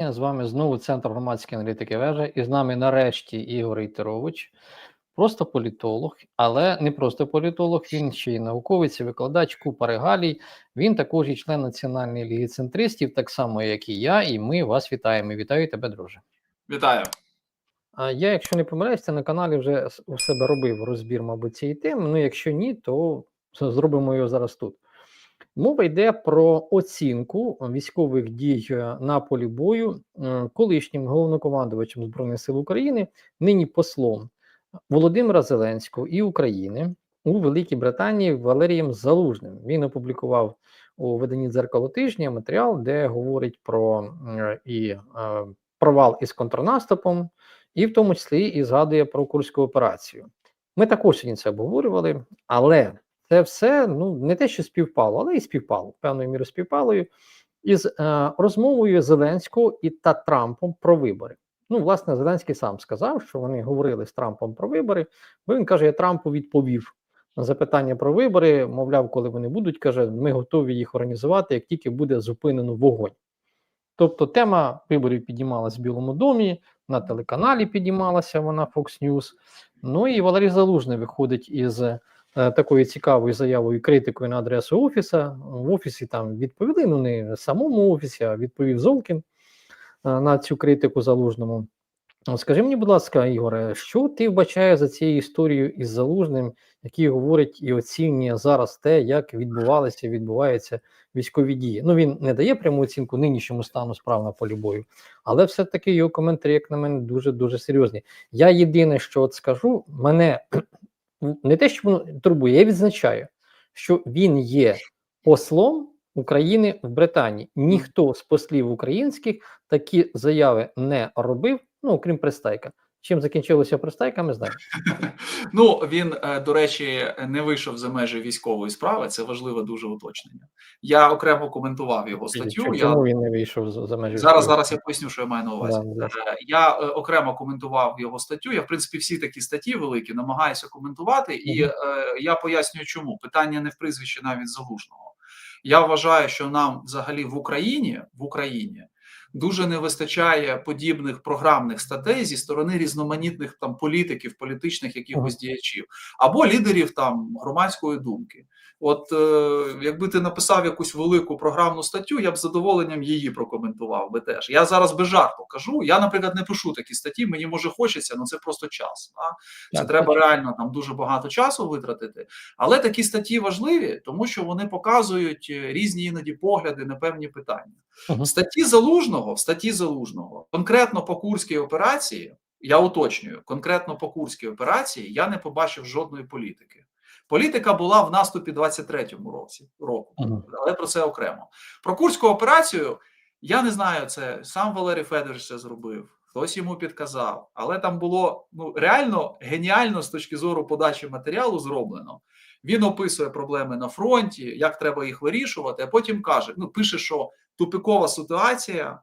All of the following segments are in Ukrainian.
З вами знову Центр громадської аналітики вежа, і з нами нарешті Ігор Ітерович, просто політолог, але не просто політолог, він ще й науковець, і викладач купа регалій. Він також і член Національної ліги центристів, так само, як і я, і ми вас вітаємо. Вітаю тебе, друже. Вітаю. А я, якщо не помиляюся, на каналі вже у себе робив розбір, мабуть, цієї теми. Ну, якщо ні, то зробимо його зараз тут. Мова йде про оцінку військових дій е, на полі бою е, колишнім головнокомандувачем Збройних сил України, нині послом Володимира Зеленського і України у Великій Британії Валерієм Залужним. Він опублікував у виданні дзеркало тижня матеріал, де говорить про е, і провал із контрнаступом, і в тому числі і згадує про Курську операцію. Ми також це обговорювали, але це все ну не те, що співпало, але і співпало певною мірою співпалою із е, розмовою Зеленського і та Трампом про вибори. Ну, власне, Зеленський сам сказав, що вони говорили з Трампом про вибори, бо він каже: я Трампу відповів на запитання про вибори. Мовляв, коли вони будуть, каже, ми готові їх організувати, як тільки буде зупинено вогонь. Тобто тема виборів піднімалась в Білому домі, на телеканалі піднімалася вона Fox News. Ну і Валерій Залужний виходить із такою цікавою заявою, критикою на адресу офіса. В офісі там відповіли, ну не самому офісі, а відповів Золкін е, на цю критику залужному. Скажи мені, будь ласка, Ігоре, що ти вбачаєш за цією історією із залужним, який говорить і оцінює зараз те, як відбувалися, відбуваються військові дії? Ну він не дає пряму оцінку нинішньому стану справ на полі бою, але все-таки його коментарі, як на мене, дуже дуже серйозні. Я єдине, що от скажу, мене не те, що воно турбує, я відзначаю, що він є послом України в Британії. Ніхто з послів українських такі заяви не робив, ну окрім Пристайка. Чим закінчилося Пристайка, ми знаємо. Ну він, е, до речі, не вийшов за межі військової справи. Це важливе дуже уточнення. Я окремо коментував його статтю. Чому Я він не вийшов за, межі? зараз зараз я поясню, що я маю на увазі. Да. Е, Я е, окремо коментував його статтю. Я в принципі всі такі статті великі намагаюся коментувати, і Мгм. е, я пояснюю, чому питання не в прізвищі навіть залужного. Я вважаю, що нам взагалі в Україні в Україні дуже не вистачає подібних програмних статей зі сторони різноманітних там політиків, політичних якихось діячів або лідерів там громадської думки. От е, якби ти написав якусь велику програмну статтю, я б з задоволенням її прокоментував би теж. Я зараз без жарту кажу. Я, наприклад, не пишу такі статті. Мені може хочеться, але це просто час. А? Це Так, треба так. реально там дуже багато часу витратити. Але такі статті важливі, тому що вони показують е, різні іноді погляди на певні питання. В статті залужного, в статті залужного, конкретно по курській операції, я уточнюю, конкретно по курській операції я не побачив жодної політики. Політика була в наступі 23-му році року, Мгм. але про це окремо. Про курську операцію я не знаю, це сам Валерій Федорович це зробив, хтось йому підказав, але там було ну реально геніально з точки зору подачі матеріалу зроблено. Він описує проблеми на фронті, як треба їх вирішувати, а потім каже: ну пише, що тупикова ситуація,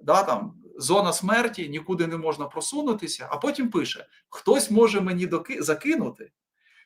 да, там зона смерті, нікуди не можна просунутися. А потім пише: хтось може мені доки закинути,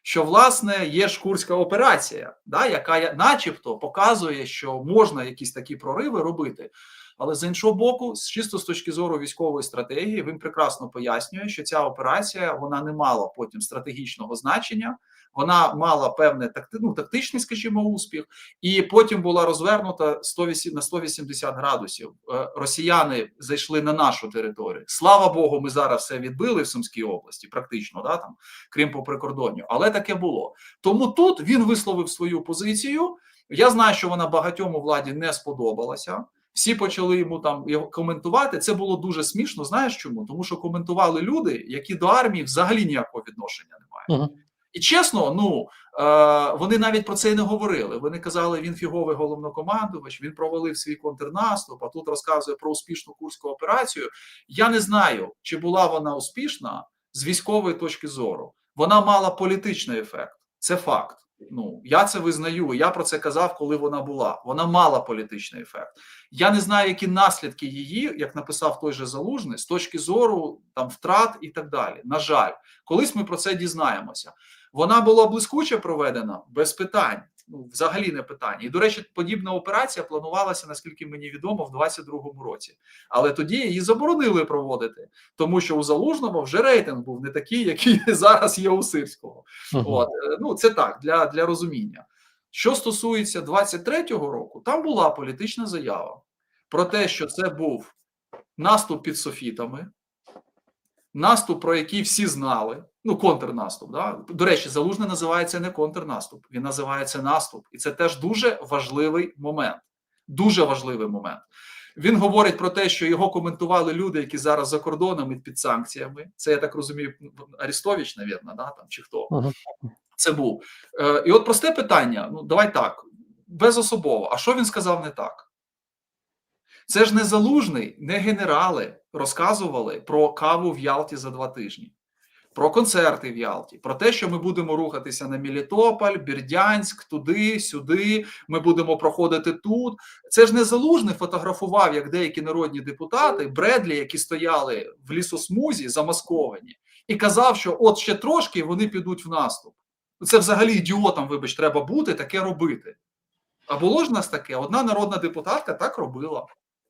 що власне є ж курська операція, да, яка начебто показує, що можна якісь такі прориви робити. Але з іншого боку, чисто з точки зору військової стратегії, він прекрасно пояснює, що ця операція вона не мала потім стратегічного значення, вона мала певний такти, ну, тактичний, скажімо, успіх, і потім була розвернута 108, на 180 градусів. Е, Росіяни зайшли на нашу територію. Слава Богу, ми зараз все відбили в Сумській області, практично, да, там, крім по прикордонню. Але таке було. Тому тут він висловив свою позицію. Я знаю, що вона багатьом у владі не сподобалася. Всі почали йому там коментувати. Це було дуже смішно. Знаєш чому? Тому що коментували люди, які до армії взагалі ніякого відношення не мають. Мгм. І чесно, ну е, вони навіть про це і не говорили. Вони казали, він фіговий головнокомандувач, він провалив свій контрнаступ, а тут розказує про успішну курську операцію. Я не знаю, чи була вона успішна з військової точки зору. Вона мала політичний ефект. Це факт. Ну я це визнаю. Я про це казав, коли вона була. Вона мала політичний ефект. Я не знаю, які наслідки її, як написав той же залужний, з точки зору там втрат і так далі. На жаль, колись ми про це дізнаємося. Вона була блискуче проведена без питань. Ну взагалі не питання. І до речі, подібна операція планувалася, наскільки мені відомо, в 22-му році. Але тоді її заборонили проводити, тому що у залужного вже рейтинг був не такий, який зараз є у Сирського. Мгм. От е, ну це так для, для розуміння. Що стосується 23-го року, там була політична заява про те, що це був наступ під софітами, наступ, про який всі знали. Ну, контрнаступ. Да? До речі, залужний називається не контрнаступ, він називається наступ, і це теж дуже важливий момент. Дуже важливий момент. Він говорить про те, що його коментували люди, які зараз за кордоном і під санкціями. Це я так розумію, Арістович, навірно, да, там чи хто Мгм. це був. Е, і от просте питання: ну давай так, безособово. А що він сказав не так? Це ж не залужний, не генерали розказували про каву в Ялті за два тижні, про концерти в Ялті, про те, що ми будемо рухатися на Мелітополь, Бердянськ, туди, сюди. Ми будемо проходити тут. Це ж не залужний фотографував, як деякі народні депутати, Бредлі, які стояли в лісосмузі, замасковані, і казав, що от ще трошки вони підуть в наступ. Це взагалі ідіотам, вибач, треба бути, таке робити. А було ж нас таке: одна народна депутатка так робила.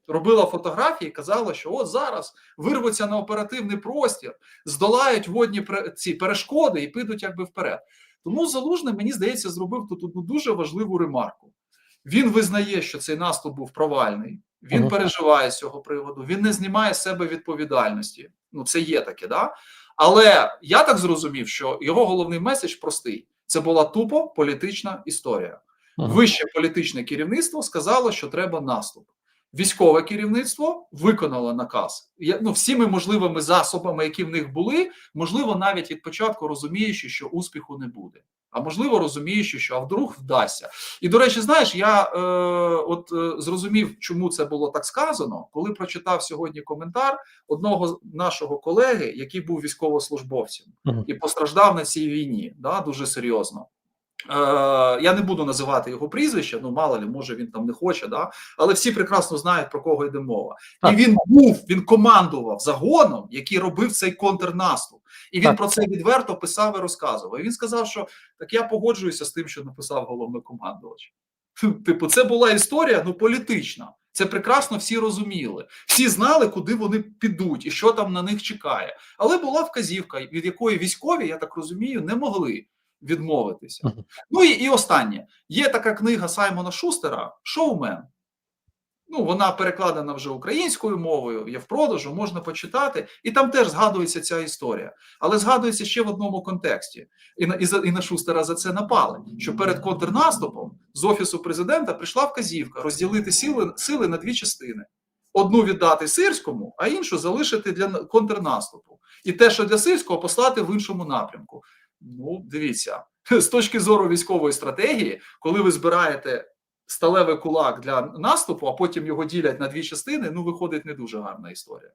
Робила фотографії, казала, що от зараз вирвуться на оперативний простір, здолають водні ці перешкоди і підуть якби вперед. Тому залужний, мені здається, зробив тут одну дуже важливу ремарку. Він визнає, що цей наступ був провальний. Він Мгм. переживає з цього приводу. Він не знімає з себе відповідальності. Ну, це є таке, да. Але я так зрозумів, що його головний меседж простий: це була тупо політична історія. Мгм. Вище політичне керівництво сказало, що треба наступ. Військове керівництво виконало наказ. Я- Ну, всіми можливими засобами, які в них були, можливо, навіть від початку розуміючи, що успіху не буде. А можливо, розуміючи, що а вдруг вдасться. І до речі, знаєш, я е, от е, зрозумів, чому це було так сказано, коли прочитав сьогодні коментар одного нашого колеги, який був військовослужбовцем Мгм. і постраждав на цій війні, да, дуже серйозно. Е, я не буду називати його прізвище, ну мало ли, може він там не хоче, да? але всі прекрасно знають про кого йде мова. І він був, він командував загоном, який робив цей контрнаступ. І він Так. про це відверто писав і розказував. І він сказав, що так я погоджуюся з тим, що написав головнокомандувач. Типу, це була історія ну, політична. Це прекрасно всі розуміли. Всі знали, куди вони підуть і що там на них чекає. Але була вказівка, від якої військові, я так розумію, не могли відмовитися. Ну і, і останнє: є така книга Саймона Шустера Шоумен. Ну, вона перекладена вже українською мовою, є в продажу, можна почитати, і там теж згадується ця історія. Але згадується ще в одному контексті. І на, і, за, і на Шустера за це напали. Що перед контрнаступом з офісу президента прийшла вказівка розділити сили, сили на дві частини: одну віддати сирському, а іншу залишити для контрнаступу. І те, що для сирського, послати в іншому напрямку. Ну, дивіться, з точки зору військової стратегії, коли ви збираєте сталевий кулак для наступу, а потім його ділять на дві частини, ну виходить не дуже гарна історія.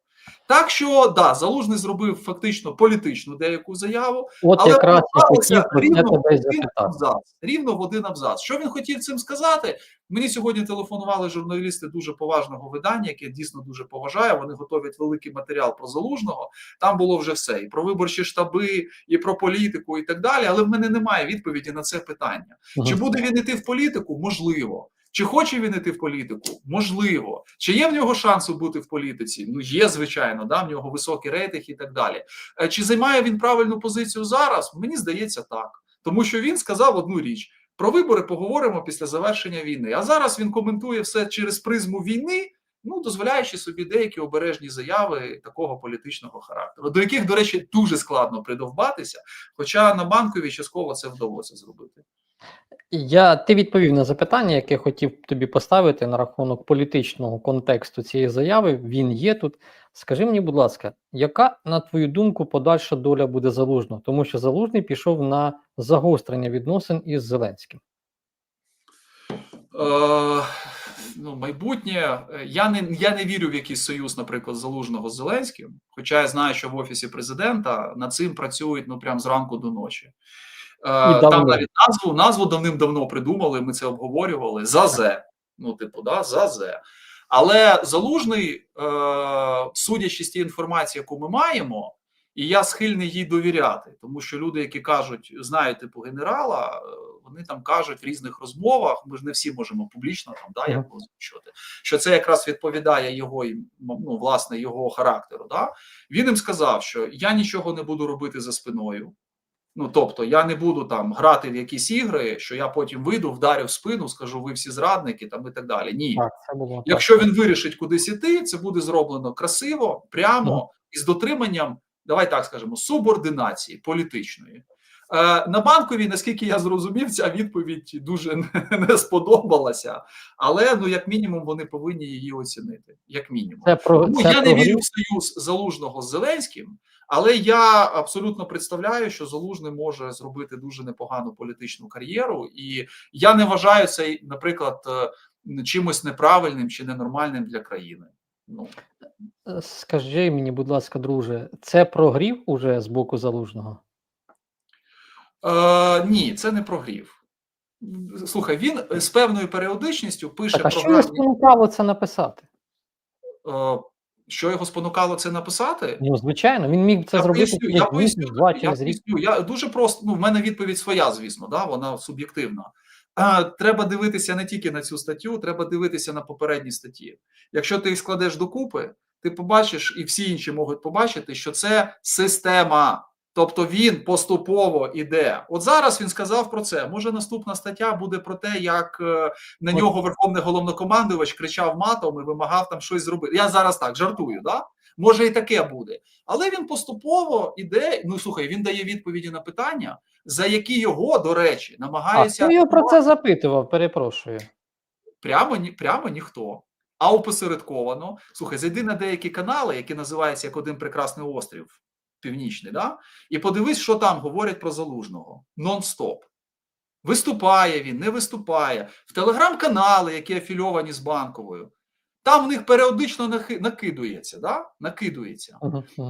Так що да, залужний зробив фактично політичну деяку заяву, От але якраз хотів рівно в один абзац. Рівно в один абзац. Що він хотів цим сказати? Мені сьогодні телефонували журналісти дуже поважного видання, яке я дійсно дуже поважаю. Вони готують великий матеріал про залужного. Там було вже все: і про виборчі штаби, і про політику, і так далі. Але в мене немає відповіді на це питання. Чи буде він іти в політику? Можливо. Чи хоче він іти в політику? Можливо. Чи є в нього шанси бути в політиці? Ну є, звичайно, да, в нього високий рейтинг і так далі. Е, Чи займає він правильну позицію зараз? Мені здається, так. Тому що він сказав одну річ: про вибори поговоримо після завершення війни. А зараз він коментує все через призму війни, ну дозволяючи собі деякі обережні заяви такого політичного характеру, до яких, до речі, дуже складно придовбатися. Хоча на банковій частково це вдалося зробити. Я ти відповів на запитання, яке хотів тобі поставити на рахунок політичного контексту цієї заяви. Він є тут. Скажи мені, будь ласка, яка, на твою думку, подальша доля буде залужного? Тому що залужний пішов на загострення відносин із Зеленським. Е, ну, майбутнє. е, Я не, я не вірю в якийсь союз, наприклад, залужного з Зеленським. Хоча я знаю, що в офісі президента над цим працюють ну прям зранку до ночі. Е, там навіть назву назву давним-давно придумали. Ми це обговорювали. ЗАЗЕ. Ну, типу, да, ЗАЗЕ. Але залужний, е, судячи з тієї інформації, яку ми маємо, і я схильний їй довіряти, тому що люди, які кажуть, знають типу генерала, е, вони там кажуть в різних розмовах. Ми ж не всі можемо публічно там да, як озвучувати, що це якраз відповідає його ну, власне його характеру. Да? Він їм сказав, що я нічого не буду робити за спиною. Ну тобто, я не буду там грати в якісь ігри, що я потім вийду, вдарю в спину, скажу, ви всі зрадники там і так далі. Ні, Так, це було так. Якщо він вирішить кудись іти, це буде зроблено красиво, прямо із дотриманням, давай так скажемо, субординації політичної. Е, на банковій, наскільки я зрозумів, ця відповідь дуже не, сподобалася, але ну як мінімум вони повинні її оцінити. Як мінімум, Це про тому це я не вірю в союз залужного з Зеленським, але я абсолютно представляю, що залужний може зробити дуже непогану політичну кар'єру, і я не вважаю це, наприклад, е, чимось неправильним чи ненормальним для країни. Ну Е, Скажи мені, будь ласка, друже, це прогрів уже з боку залужного? Е, ні, це не прогрів. Слухай, він е, з певною періодичністю пише Так, а що його спонукало це написати? Е, що його спонукало це написати? Ну, звичайно, він міг це я зробити поясню, я поясню, два я через рік. Я дуже просто. Ну, в мене відповідь своя, звісно, да, вона суб'єктивна. А, треба дивитися не тільки на цю статтю, треба дивитися на попередні статті. Якщо ти їх складеш докупи, ти побачиш, і всі інші можуть побачити, що це система. Тобто він поступово іде. От зараз він сказав про це. Може, наступна стаття буде про те, як е, на нього верховний головнокомандувач кричав матом і вимагав там щось зробити. Я зараз так жартую, да? Може, і таке буде. Але він поступово іде. Ну слухай, він дає відповіді на питання, за які його, до речі, А намагається хто його про це запитував? Перепрошую. прямо ні, прямо ніхто. А опосередковано. Слухай, зайди на деякі канали, які називаються як один прекрасний острів Північний, да? і подивись, що там говорять про залужного. Нон-стоп. Виступає він, не виступає. В телеграм-канали, які афільовані з банковою, там в них періодично накидується, да? накидується.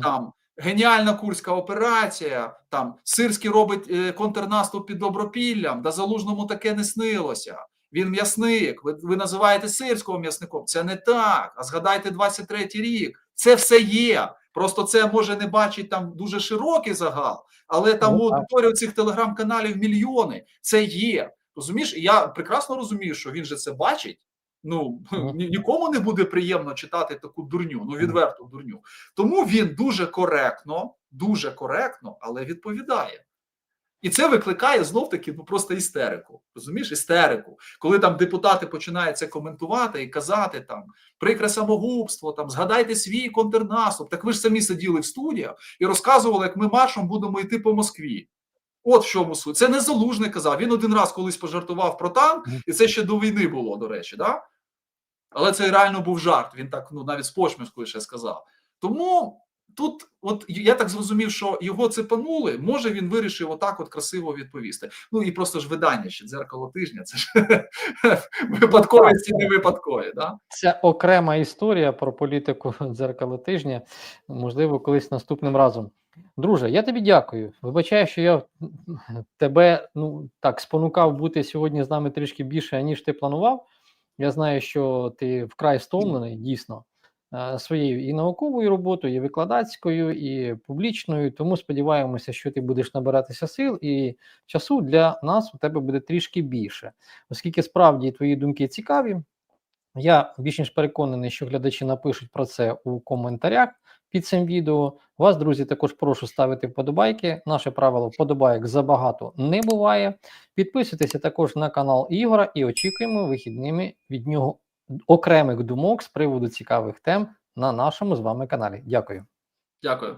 Там геніальна курська операція, там Сирський робить е, контрнаступ під Добропіллям, да залужному таке не снилося. Він м'ясник. Ви, ви називаєте сирського м'ясником. Це не так. А згадайте 23-й рік. Це все є. Просто це може не бачить там дуже широкий загал, але там Ну, у аудиторії цих телеграм-каналів мільйони. Це є. Розумієш? Я прекрасно розумію, що він же це бачить. Ну Мгм. нікому не буде приємно читати таку дурню, ну відверту дурню. Тому він дуже коректно, дуже коректно, але відповідає. І це викликає знов таки ну просто істерику. Розумієш, істерику, коли там депутати починають це коментувати і казати там прикре самогубство, там згадайте свій контрнаступ. Так ви ж самі сиділи в студіях і розказували, як ми маршем будемо йти по Москві. От в чому суть. Це не залужний казав. Він один раз колись пожартував про танк, і це ще до війни було, до речі, да? Але це реально був жарт. Він так ну навіть з почмішкою ще сказав. Тому тут, от я так зрозумів, що його цепанули. Може він вирішив отак, от красиво відповісти. Ну і просто ж видання ще дзеркало тижня. Це ж випадковості не випадкові. Да? Це окрема історія про політику дзеркало тижня. Можливо, колись наступним разом. Друже, я тобі дякую. Вибачаю, що я тебе ну так спонукав бути сьогодні з нами трішки більше, ніж ти планував. Я знаю, що ти вкрай стомлений, дійсно, своєю і науковою роботою, і викладацькою, і публічною. Тому сподіваємося, що ти будеш набиратися сил, і часу для нас у тебе буде трішки більше, оскільки справді твої думки цікаві. Я більш ніж переконаний, що глядачі напишуть про це у коментарях під цим відео. Вас, друзі, також прошу ставити вподобайки. Наше правило вподобайок забагато не буває. Підписуйтеся також на канал Ігора і очікуємо вихідними від нього окремих думок з приводу цікавих тем на нашому з вами каналі. Дякую. Дякую.